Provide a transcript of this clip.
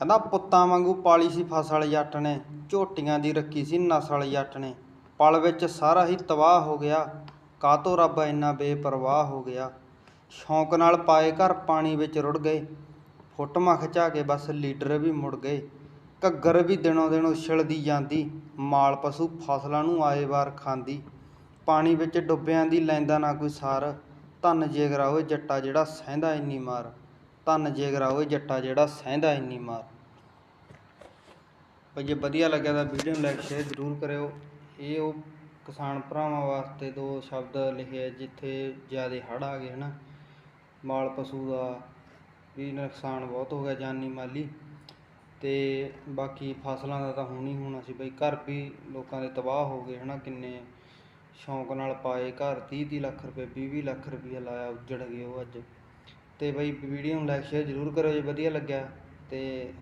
ਕਹਿੰਦਾ ਪੁੱਤਾਂ ਵਾਂਗੂ ਪਾਲੀ ਸੀ ਫਸਲ ਜੱਟ ਨੇ, ਝੋਟੀਆਂ ਦੀ ਰੱਖੀ ਸੀ ਨਸਲ ਜੱਟ ਨੇ। ਪਲ ਵਿੱਚ ਸਾਰਾ ਹੀ ਤਬਾਹ ਹੋ ਗਿਆ ਕਾਤੋਂ ਰੱਬ ਇੰਨਾ ਬੇਪਰਵਾਹ ਹੋ ਗਿਆ? ਸ਼ੌਂਕ ਨਾਲ ਪਾਏ ਘਰ ਪਾਣੀ ਵਿੱਚ ਰੁੜ ਗਏ ਫੋਟੋਆਂ ਖਿਚਾ ਕੇ ਬਸ ਲੀਡਰ ਵੀ ਮੁੜ ਗਏ। ਘੱਗਰ ਵੀ ਦਿਨੋਂ ਦਿਨ ਉਛਲਦੀ ਜਾਂਦੀ, ਮਾਲ ਪਸ਼ੂ ਫਸਲਾਂ ਨੂੰ ਆਏ ਵਾਰ ਖਾਂਦੀ। ਪਾਣੀ ਵਿੱਚ ਡੁੱਬਿਆਂ ਦੀ ਲੈਂਦਾ ਨਾ ਕੋਈ ਸਾਰ, ਧੰਨ ਜੇਗਰਾ ਓਏ ਜੱਟਾ ਜਿਹੜਾ ਸਹਿੰਦਾ ਇੰਨੀ ਮਾਰ। ਧੰਨ ਜੇਗਰਾ ਓਏ ਜੱਟਾ ਜਿਹੜਾ ਸਹਿੰਦਾ ਇੰਨੀ ਮਾਰ। ਭਾਈ ਜੇ ਵਧੀਆ ਲੱਗਿਆ ਤਾਂ ਵੀਡੀਓ ਨੂੰ ਲਾਈਕ ਸ਼ੇਅਰ ਜ਼ਰੂਰ ਕਰਿਓ। ਇਹ ਉਹ ਕਿਸਾਨ ਭਰਾਵਾਂ ਵਾਸਤੇ ਦੋ ਸ਼ਬਦ ਲਿਖੇ ਜਿੱਥੇ ਜ਼ਿਆਦਾ ਹੜ੍ਹ ਆ ਗਏ ਹਨਾ। ਮਾਲ ਪਸ਼ੂ ਦਾ ਵੀ ਨੁਕਸਾਨ ਬਹੁਤ ਹੋ ਗਿਆ ਜਾਨੀ ਮਾਲੀ। ਤੇ ਬਾਕੀ ਫਸਲਾਂ ਦਾ ਤਾਂ ਹੁਣ ਹੀ ਹੋਣਾ ਸੀ ਬਈ ਘਰ ਵੀ ਲੋਕਾਂ ਦੇ ਤਬਾਹ ਹੋ ਗਏ ਹਨਾ। ਕਿੰਨੇ ਸ਼ੌਂਕ ਨਾਲ ਪਾਏ ਘਰ 30 30 ਲੱਖ ਰੁਪਏ 20 20 ਲੱਖ ਰੁਪਏ ਲਾਇਆ, ਉੱਜੜ ਗਏ ਉਹ ਅੱਜ। ਅਤੇ ਬਈ ਵੀਡੀਓ ਨੂੰ ਲਾਈਕ ਸ਼ੇਅਰ ਜ਼ਰੂਰ ਕਰਿਓ ਜੇ ਵਧੀਆ ਲੱਗਿਆ ਅਤੇ